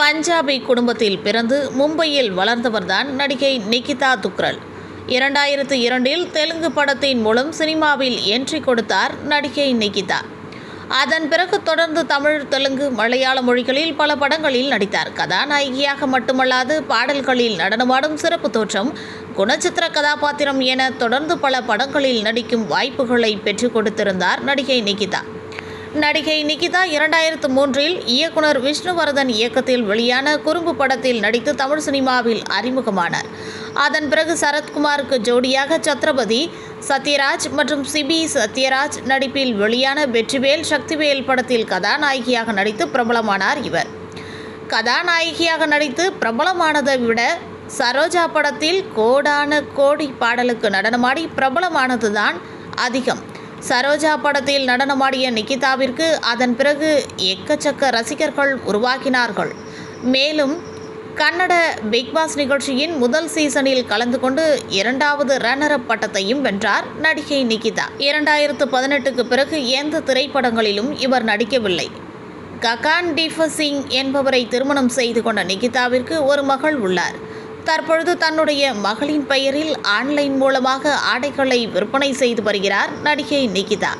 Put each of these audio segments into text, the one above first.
பஞ்சாபி குடும்பத்தில் பிறந்து மும்பையில் வளர்ந்தவர்தான் நடிகை நிகிதா துக்ரல். இரண்டாயிரத்து இரண்டில் தெலுங்கு படத்தின் மூலம் சினிமாவில் என்ட்ரி கொடுத்தார் நடிகை நிகிதா. அதன் பிறகு தொடர்ந்து தமிழ் தெலுங்கு மலையாள மொழிகளில் பல படங்களில் நடித்தார். கதாநாயகியாக மட்டுமல்லாது பாடல்களில் நடனமாடும் சிறப்பு தோற்றம் குணச்சித்திர கதாபாத்திரம் என தொடர்ந்து பல படங்களில் நடிக்கும் வாய்ப்புகளை பெற்றுக் கொடுத்திருந்தார் நடிகை நிகிதா. நடிகை நிகிதா இரண்டாயிரத்து மூன்றில் இயக்குனர் விஷ்ணுவர்தன் இயக்கத்தில் வெளியான குறும்பு படத்தில் நடித்து தமிழ் சினிமாவில் அறிமுகமானார் அதன் பிறகு சரத்குமாருக்கு ஜோடியாக சத்ரபதி சத்யராஜ் மற்றும் சிபி சத்யராஜ் நடிப்பில் வெளியான வெற்றிவேல் சக்திவேல் படத்தில் கதாநாயகியாக நடித்து பிரபலமானார் இவர். கதாநாயகியாக நடித்து பிரபலமானதை விட சரோஜா படத்தில் கோடான கோடி பாடலுக்கு நடனமாடி பிரபலமானதுதான் அதிகம். சரோஜா படத்தில் நடனமாடிய நிகிதாவிற்கு அதன் பிறகு எக்கச்சக்க ரசிகர்கள் உருவாக்கினார்கள் மேலும் கன்னட பிக் பாஸ் நிகழ்ச்சியின் முதல் சீசனில் கலந்து கொண்டு இரண்டாவது ரன்னர் அப் பட்டத்தையும் வென்றார் நடிகை நிகிதா. இரண்டாயிரத்து பதினெட்டுக்கு பிறகு எந்த திரைப்படங்களிலும் இவர் நடிக்கவில்லை. ககான் டிஃப சிங் என்பவரை திருமணம் செய்து கொண்ட நிகிதாவிற்கு ஒரு மகள் உள்ளார். தற்பொழுது தன்னுடைய மகளின் பெயரில் ஆன்லைன் மூலமாக ஆடைகளை விற்பனை செய்து வருகிறார் நடிகை நிகிதா.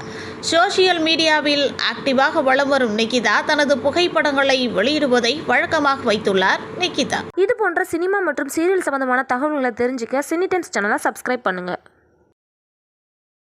சோஷியல் மீடியாவில் ஆக்டிவாக வலம் வரும் நிகிதா தனது புகைப்படங்களை வெளியிடுவதை வழக்கமாக வைத்துள்ளார் நிகிதா. இது போன்ற சினிமா மற்றும் சீரியல் சம்பந்தமான தகவல்களை தெரிஞ்சுக்க சினி டைம்ஸ் சேனலை சப்ஸ்கிரைப் பண்ணுங்கள்